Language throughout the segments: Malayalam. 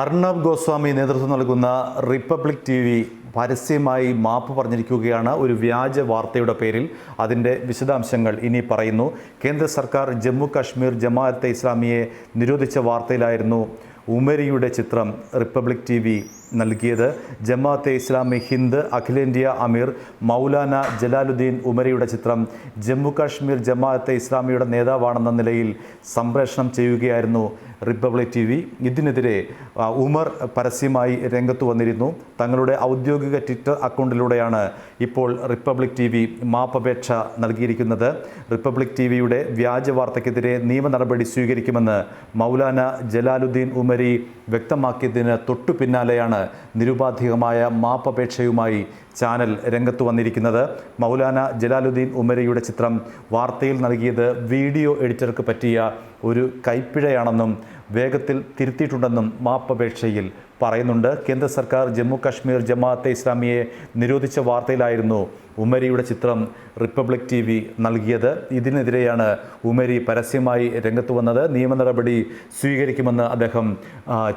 അർണബ് ഗോസ്വാമി നേതൃത്വം നൽകുന്ന റിപ്പബ്ലിക് ടി വി പരസ്യമായി മാപ്പ് പറഞ്ഞിരിക്കുകയാണ്. ഒരു വ്യാജ വാർത്തയുടെ പേരിൽ അതിന്റെ വിശദാംശങ്ങൾ ഇനി പറയുന്നു. കേന്ദ്ര സർക്കാർ ജമ്മു കാശ്മീർ ജമാഅത്തെ ഇസ്ലാമിയെ നിരോധിച്ച വാർത്തയിലായിരുന്നു ഉമരിയുടെ ചിത്രം റിപ്പബ്ലിക് ടി നൽകിയത്. ജമാഅത്തെ ഇസ്ലാമി ഹിന്ദ് അഖിലേന്ത്യ അമീർ മൗലാന ജലാലുദ്ദീൻ ഉമരിയുടെ ചിത്രം ജമ്മു കാശ്മീർ ജമാഅത്തെ ഇസ്ലാമിയുടെ നേതാവാണെന്ന നിലയിൽ സംപ്രേഷണം ചെയ്യുകയായിരുന്നു റിപ്പബ്ലിക് ടി വി. ഇതിനെതിരെ ഉമർ പരസ്യമായി രംഗത്ത് വന്നിരുന്നു. തങ്ങളുടെ ഔദ്യോഗിക ട്വിറ്റർ അക്കൗണ്ടിലൂടെയാണ് ഇപ്പോൾ റിപ്പബ്ലിക് ടി വി മാപ്പപേക്ഷ നൽകിയിരിക്കുന്നത്. റിപ്പബ്ലിക് ടി വിയുടെ വ്യാജ വാർത്തയ്ക്കെതിരെ നിയമ നടപടി സ്വീകരിക്കുമെന്ന് മൗലാന ജലാലുദ്ദീൻ ഉമരി വ്യക്തമാക്കിയതിന് തൊട്ടു പിന്നാലെയാണ് നിരുപാധികമായ മാപ്പപേക്ഷയുമായി ചാനൽ രംഗത്ത് വന്നിരിക്കുന്നത്. മൗലാന ജലാലുദ്ദീൻ ഉമരയുടെ ചിത്രം വാർത്തയിൽ നൽകിയത് വീഡിയോ എഡിറ്റർക്ക് പറ്റിയ ഒരു കൈപ്പിഴയാണെന്നും വേഗത്തിൽ തിരുത്തിയിട്ടുണ്ടെന്നും മാപ്പപേക്ഷയിൽ പറയുന്നുണ്ട്. കേന്ദ്ര സർക്കാർ ജമ്മു കാശ്മീർ ജമാഅത്തെ ഇസ്ലാമിയെ നിരോധിച്ച വാർത്തയിലായിരുന്നു ഉമരിയുടെ ചിത്രം റിപ്പബ്ലിക് ടി വി നൽകിയത്. ഇതിനെതിരെയാണ് ഉമരി പരസ്യമായി രംഗത്ത് വന്നത്. നിയമ നടപടി സ്വീകരിക്കുമെന്ന് അദ്ദേഹം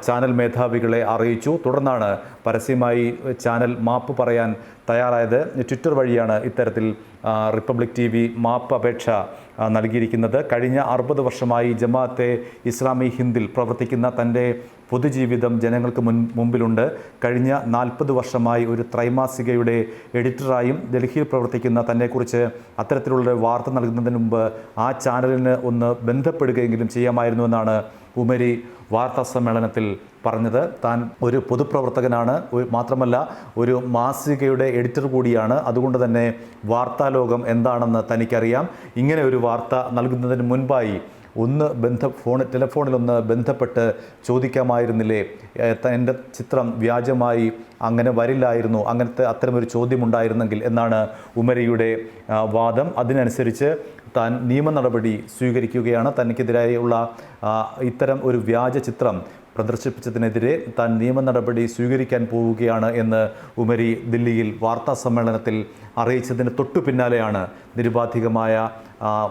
ചാനൽ മേധാവികളെ അറിയിച്ചു. തുടർന്നാണ് പരസ്യമായി ചാനൽ മാപ്പ് പറയാൻ തയ്യാറായത്. ട്വിറ്റർ വഴിയാണ് ഇത്തരത്തിൽ റിപ്പബ്ലിക് ടി വി മാപ്പ് അപേക്ഷ നൽകിയിരിക്കുന്നത്. കഴിഞ്ഞ അറുപത് വർഷമായി ജമാഅത്തെ ഇസ്ലാമി ഹിന്ദിൽ പ്രവർത്തിക്കുന്ന തന്റെ പൊതുജീവിതം ജനങ്ങൾക്ക് മുൻ മുമ്പിലുണ്ട്. കഴിഞ്ഞ നാൽപ്പത് വർഷമായി ഒരു ത്രൈമാസികയുടെ എഡിറ്ററായും ഡൽഹിയിൽ പ്രവർത്തിക്കുന്ന തന്നെക്കുറിച്ച് അത്തരത്തിലുള്ള വാർത്ത നൽകുന്നതിന് മുമ്പ് ആ ചാനലിന് ഒന്ന് ബന്ധപ്പെടുകയെങ്കിലും ചെയ്യാമായിരുന്നുവെന്നാണ് ഉമരി വാർത്താ സമ്മേളനത്തിൽ പറഞ്ഞത്. താൻ ഒരു പൊതുപ്രവർത്തകനാണ്. മാത്രമല്ല ഒരു മാസികയുടെ എഡിറ്റർ കൂടിയാണ്. അതുകൊണ്ട് തന്നെ വാർത്താലോകം എന്താണെന്ന് തനിക്കറിയാം. ഇങ്ങനെ ഒരു വാർത്ത നൽകുന്നതിന് മുൻപായി ഒന്ന് ബന്ധ ഫോൺ ടെലിഫോണിലൊന്ന് ബന്ധപ്പെട്ട് ചോദിക്കാമായിരുന്നില്ലേ? എന്റെ ചിത്രം വ്യാജമായി അങ്ങനെ വരില്ലായിരുന്നു. അങ്ങനത്തെ അത്തരമൊരു ചോദ്യമുണ്ടായിരുന്നെങ്കിൽ എന്നാണ് ഉമരയുടെ വാദം. അതിനനുസരിച്ച് താൻ നിയമ നടപടി സ്വീകരിക്കുകയാണ്. തനിക്കെതിരായുള്ള ഇത്തരം ഒരു വ്യാജ ചിത്രം പ്രദർശിപ്പിച്ചതിനെതിരെ താൻ നിയമ നടപടി സ്വീകരിക്കാൻ പോവുകയാണ് എന്ന് ഉമരി ദില്ലിയിൽ വാർത്താ സമ്മേളനത്തിൽ അറിയിച്ചതിന് തൊട്ടു പിന്നാലെയാണ് നിരുപാധികമായ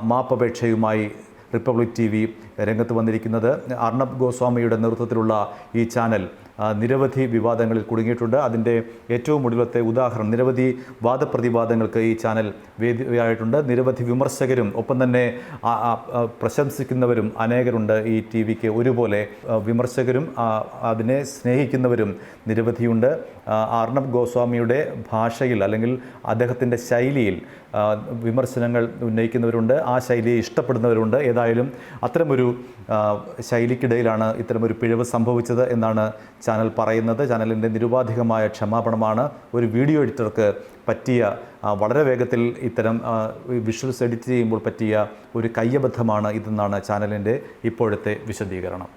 മാപ്പപേക്ഷയുമായി റിപ്പബ്ലിക് ടി വി രംഗത്ത് വന്നിരിക്കുന്നത്. അർണബ് ഗോസ്വാമിയുടെ നേതൃത്വത്തിലുള്ള ഈ ചാനൽ നിരവധി വിവാദങ്ങളിൽ കുടുങ്ങിയിട്ടുണ്ട്. അതിന്റെ ഏറ്റവും ഒടുവിലത്തെ ഉദാഹരണം നിരവധി വാദപ്രതിവാദങ്ങൾക്ക് ഈ ചാനൽ വേദിയായിട്ടുണ്ട്. നിരവധി വിമർശകരും ഒപ്പം തന്നെ പ്രശംസിക്കുന്നവരും അനേകരുണ്ട് ഈ ടി വിക്ക്. ഒരുപോലെ വിമർശകരും അതിനെ സ്നേഹിക്കുന്നവരും നിരവധിയുണ്ട്. അർണബ് ഗോസ്വാമിയുടെ ഭാഷയിൽ അല്ലെങ്കിൽ അദ്ദേഹത്തിന്റെ ശൈലിയിൽ വിമർശനങ്ങൾ ഉന്നയിക്കുന്നവരുണ്ട്. ആ ശൈലിയെ ഇഷ്ടപ്പെടുന്നവരുണ്ട്. ഏതായാലും അത്തരമൊരു ശൈലിക്കിടയിലാണ് ഇത്തരമൊരു പിഴവ് സംഭവിച്ചത് എന്നാണ് ചാനൽ പറയുന്നത്. ചാനലിന്റെ നിരുപാധികമായ ക്ഷമാപണമാണ് ഒരു വീഡിയോ എഡിറ്റർക്ക് പറ്റിയ വളരെ വേഗത്തിൽ ഇത്തരം വിഷ്വൽസ് എഡിറ്റ് ചെയ്യുമ്പോൾ പറ്റിയ ഒരു കയ്യബദ്ധമാണ് ഇതെന്നാണ് ചാനലിന്റെ ഇപ്പോഴത്തെ വിശദീകരണം.